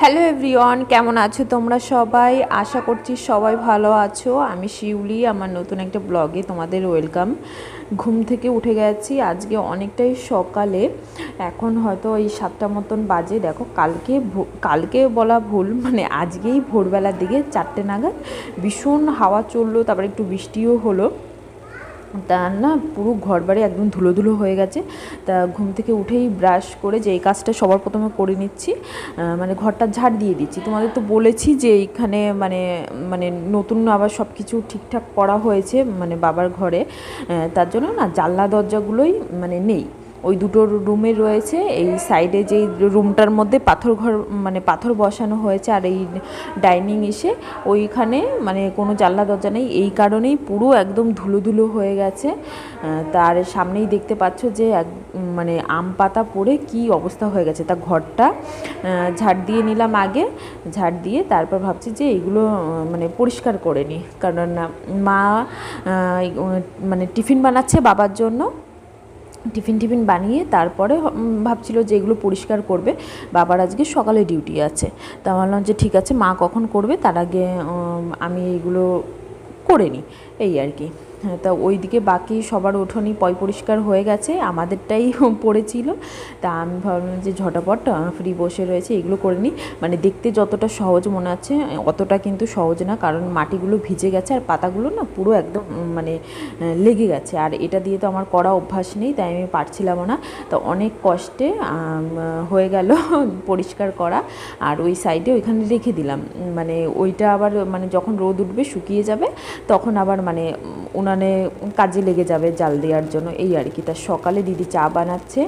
Hello everyone কেমন আছো তোমরা সবাই? আশা করছি সবাই ভালো আছো। আমি শিউলি, আমার নতুন একটা ব্লগে তোমাদের ওয়েলকাম ঘুম থেকে উঠে গেছি, আজকে অনেকটাই সকালে। এখন হয়তো এই সাতটা মতন বাজে। দেখো, কালকে কালকে বলা ভুল মানে আজকেই ভোরবেলার দিকে চারটে নাগাদ ভীষণ হাওয়া চলল, তারপরে একটু বৃষ্টিও হলো। তা না, পুরো ঘর বাড়ি একদম ধুলো ধুলো হয়ে গেছে। তা ঘুম থেকে উঠেই ব্রাশ করে যে এই কাজটা সবার প্রথমে করে নিচ্ছি মানে ঘরটা ঝাড় দিয়ে দিচ্ছি। তোমাদের তো বলেছি যে এইখানে মানে মানে নতুন আবার সব কিছু ঠিকঠাক করা হয়েছে মানে বাবার ঘরে। তার জন্য না জানলা দরজাগুলোই মানে নেই। ওই দুটো রুমে রয়েছে। এই সাইডে যেই রুমটার মধ্যে পাথর ঘর মানে পাথর বসানো হয়েছে আর এই ডাইনিং এসে, ওইখানে মানে কোনো জানলা দরজা নেই। এই কারণেই পুরো একদম ধুলো ধুলো হয়ে গেছে। তার সামনেই দেখতে পাচ্ছ যে এক মানে আম পাতা পড়ে কি অবস্থা হয়ে গেছে। তা ঘরটা ঝাড় দিয়ে নিলাম আগে, ঝাড় দিয়ে তারপর ভাবছি যে এগুলো মানে পরিষ্কার করে নিই কারণ মা মানে টিফিন বানাচ্ছে বাবার জন্য। টিফিন টিফিন বানিয়ে তারপরে ভাবছিল যে এগুলো পরিষ্কার করবে। বাবার আজকে সকালে ডিউটি আছে। তা ভাবলাম যে ঠিক আছে, মা কখন করবে? তার আগে আমি এগুলো করে নিই। এই আর কি। তা ওইদিকে বাকি সবার উঠোনি পয় পরিষ্কার হয়ে গেছে আমাদেরটাই পড়েছিল। তা আমি ভাবলাম যে ঝটাপট ফ্রি বসে রয়েছে এগুলো করে নিই। মানে দেখতে যতটা সহজ মনে হচ্ছে অতটা কিন্তু সহজ না কারণ মাটিগুলো ভিজে গেছে আর পাতাগুলো না পুরো একদম মানে লেগে গেছে। আর এটা দিয়ে তো আমার করা অভ্যাস নেই তাই আমি পারছিলাম না। তো অনেক কষ্টে হয়ে গেল পরিষ্কার করা। আর ওই সাইডে ওইখানে রেখে দিলাম। মানে ওইটা আবার মানে যখন রোদ উঠবে শুকিয়ে যাবে তখন আবার মানে উম, উনানে কাজে লেগে যাবে জাল দেওয়ার জন্য। এই আর কি। তার সকালে দিদি চা বানাচ্ছে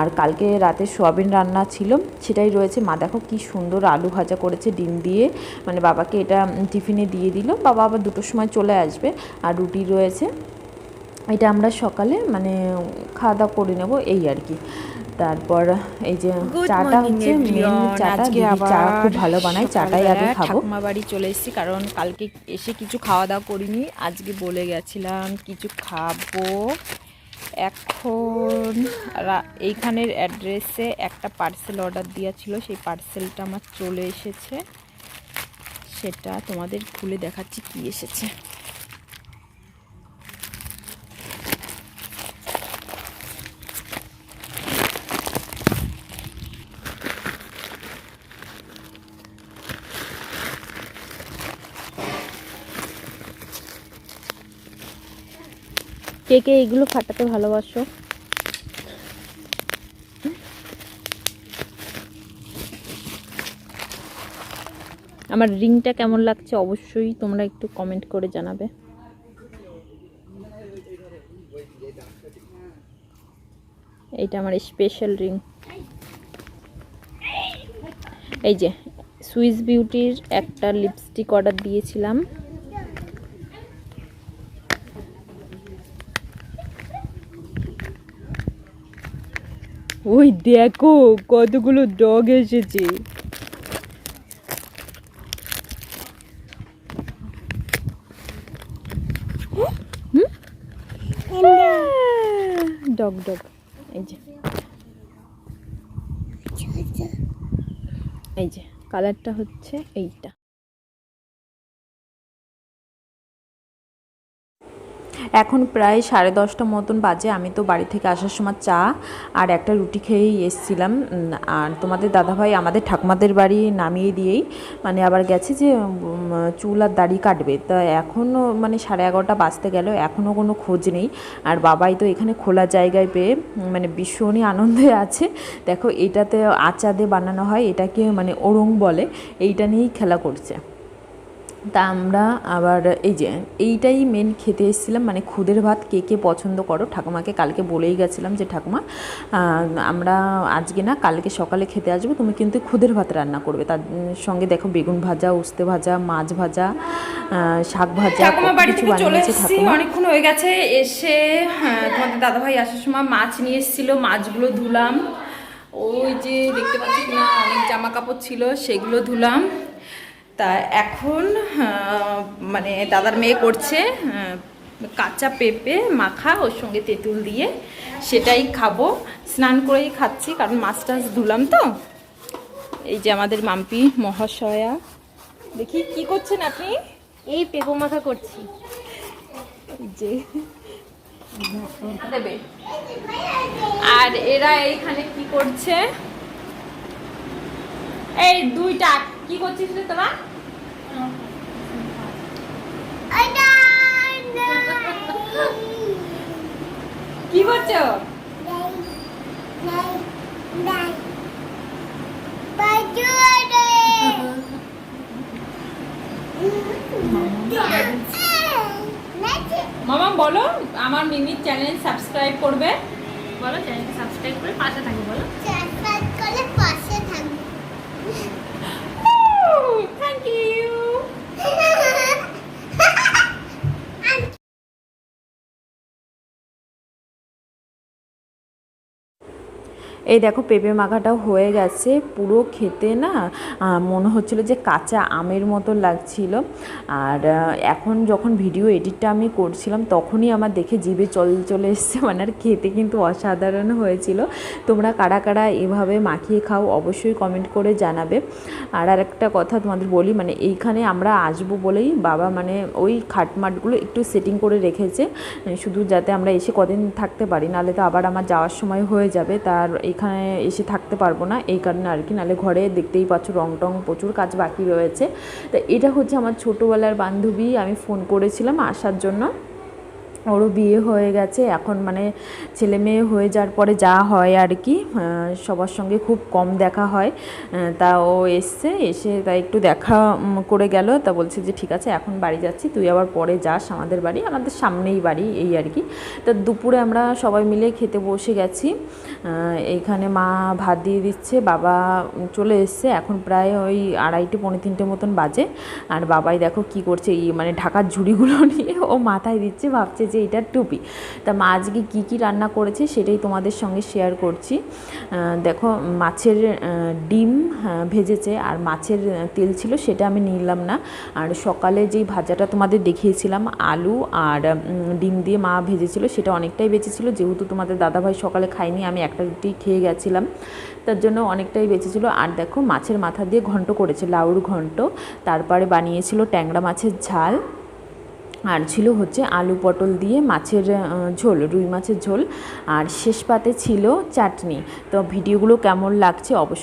আর কালকে রাতে সোয়াবিন রান্না ছিল, সেটাই রয়েছে। মা দেখো কি সুন্দর আলু ভাজা করেছে ডিম দিয়ে। মানে বাবাকে এটা টিফিনে দিয়ে দিল। বাবা আবার দুটোর সময় চলে আসবে আর রুটি রয়েছে। এটা আমরা সকালে মানে খাওয়া দাওয়া করে নেব। এই আর কি। তারপর এই যে চাটা হচ্ছে মেন চাটা চা খুব ভালো বানায় চাটাই আগে খাব। ঠাকুমা বাড়ি চলে এসেছি কারণ কালকে এসে কিছু খাওয়া দাওয়া করিনি আজকে বলে গেছিলাম কিছু খাব। এখন এইখানের অ্যাড্রেসে একটা পার্সেল অর্ডার দেওয়া ছিল সেই পার্সেলটা আমার চলে এসেছে। সেটা তোমাদের খুলে দেখাচ্ছি কি এসেছে। কে কে এগুলো ফাটাতে ভালোবাসো? আমার রিংটা কেমন লাগছে অবশ্যই তোমরা একটু কমেন্ট করে জানাবে। এইটা আমার স্পেশাল রিং এই যে সুইস বিউটির একটা লিপস্টিক অর্ডার দিয়েছিলাম। ওই দেখো কতগুলো ডগ এসেছে। ডগ ডগ এই যে। এই যে কালারটা হচ্ছে এইটা। এখন প্রায় সাড়ে দশটা মতন বাজে। আমি তো বাড়ি থেকে আসার সময় চা আর একটা রুটি খেয়েই এসছিলাম। আর তোমাদের দাদাভাই আমাদের ঠাকুমাদের বাড়ি নামিয়ে দিয়েই মানে আবার গেছে যে চুল আর দাড়ি কাটবে। তা এখনও মানে সাড়ে এগারোটা বাজতে গেল এখনও কোনো খোঁজ নেই। আর বাবাই তো এখানে খোলা জায়গায় পেয়ে মানে ভীষণই আনন্দে আছে। দেখো এটাতে আচা দিয়ে বানানো হয়, এটাকে মানে ওরং বলে। এইটা নিয়েই খেলা করছে। তা আমরা আবার এই যে এইটাই মেন খেতে এসেছিলাম। মানে খুদের ভাত কে কে পছন্দ করো? ঠাকুমাকে কালকে বলেই গেছিলাম যে ঠাকুমা আমরা আজকে না কালকে সকালে খেতে আসব। তুমি কিন্তু খুদের ভাত রান্না করবে। তার সঙ্গে দেখো বেগুন ভাজা উস্তে ভাজা মাছ ভাজা শাক ভাজা কিছু বানিয়েছে ঠাকুমা। অনেকক্ষণ হয়ে গেছে। এসে হ্যাঁ, তোমাদের দাদাভাই আসার সময় মাছ নিয়ে এসেছিল। মাছগুলো ধুলাম। ওই যে দেখতে পাচ্ছি না অনেক জামা কাপড় ছিল সেগুলো ধুলাম। তা এখন মানে দাদার মেয়ে করছে কাঁচা পেঁপে মাখা ওর সঙ্গে তেঁতুল দিয়ে সেটাই খাব। স্নান করেই খাচ্ছি কারণ মাছ টাছ ধুলাম তো। এই যে আমাদের মাম্পি মহাশয়া। দেখি কি করছেন আপনি? এই পেঁপো মাথা করছি। যে। দেবে। আর এরা এইখানে কি করছে? এই দুইটা কি করছিস রে তোরা কি করছ? মামা বলো আমার মিমির চ্যানেল সাবস্ক্রাইব করবে। বলো চ্যানেলকে সাবস্ক্রাইব করে পাশে থাকো বলো। এই দেখো পেঁপে মাখাটাও হয়ে গেছে। পুরো খেতে না মনে হচ্ছিল যে কাঁচা আমের মতো লাগছিল। আর এখন যখন ভিডিও এডিটটা আমি করছিলাম, তখনই আমার দেখে জিভে চল, চলে এসছে। মানে আর খেতে কিন্তু অসাধারণ হয়েছিল। তোমরা কারা কারা এভাবে মাখিয়ে খাও অবশ্যই কমেন্ট করে জানাবে। আর আর একটা কথা তোমাদের বলি মানে এইখানে আমরা আসব বলেই বাবা মানে ওই খাটমাটগুলো একটু সেটিং করে রেখেছে। শুধু যাতে আমরা এসে কদিন থাকতে পারি, নাহলে তো আবার আমার যাওয়ার সময় হয়ে যাবে। তার এখানে এসে থাকতে পারব না, এই কারণে আর কি। নাহলে ঘরে দেখতেই পাচ্ছ রং টং প্রচুর কাজ বাকি রয়েছে। তা এটা হচ্ছে আমার ছোটোবেলার বান্ধবী, আমি ফোন করেছিলাম আসার জন্য। ওরও বিয়ে হয়ে গেছে। এখন মানে ছেলে মেয়ে হয়ে যাওয়ার পরে যা হয় আর কি সবার সঙ্গে খুব কম দেখা হয়। তা ও এসছে, এসে তা একটু দেখা করে গেল। তা বলছে যে, ঠিক আছে, এখন বাড়ি যাচ্ছি, তুই আবার পরে যাস আমাদের বাড়ি, আমাদের সামনেই বাড়ি এই আর কি। তা দুপুরে আমরা সবাই মিলে খেতে বসে গেছি। এইখানে মা ভাত দিয়ে দিচ্ছে, বাবা চলে এসছে। এখন প্রায় ওই আড়াইটে, পৌনে তিনটে মতন বাজে। আর বাবাই দেখো কি করছে, এই মানে ঢাকার ঝুড়িগুলো নিয়ে ও মাথায় দিচ্ছে, ভাবছে যে এটা টুপি। তা মা আজকে কী কী রান্না করেছে সেটাই তোমাদের সঙ্গে শেয়ার করছি। দেখো মাছের ডিম ভেজেছে আর মাছের তেল ছিল সেটা আমি নিলাম না। আর সকালে যেই ভাজাটা তোমাদের দেখিয়েছিলাম, আলু আর ডিম দিয়ে মা ভেজেছিল সেটা অনেকটাই বেঁচেছিল। যেহেতু তোমাদের দাদাভাই সকালে খায়নি, আমি একটা রুটি খেয়ে গেছিলাম, তার জন্য অনেকটাই বেঁচেছিল। আর দেখো মাছের মাথা দিয়ে ঘন্ট করেছে, লাউর ঘন্ট। তারপরে বানিয়েছিল ট্যাংরা মাছের ঝাল। আর ছিল হচ্ছে আলু পটল দিয়ে মাছের ঝোল, রুই মাছের ঝোল। আর শেষ পাতে ছিল চাটনি। তো ভিডিওগুলো কেমন লাগছে অবশ্যই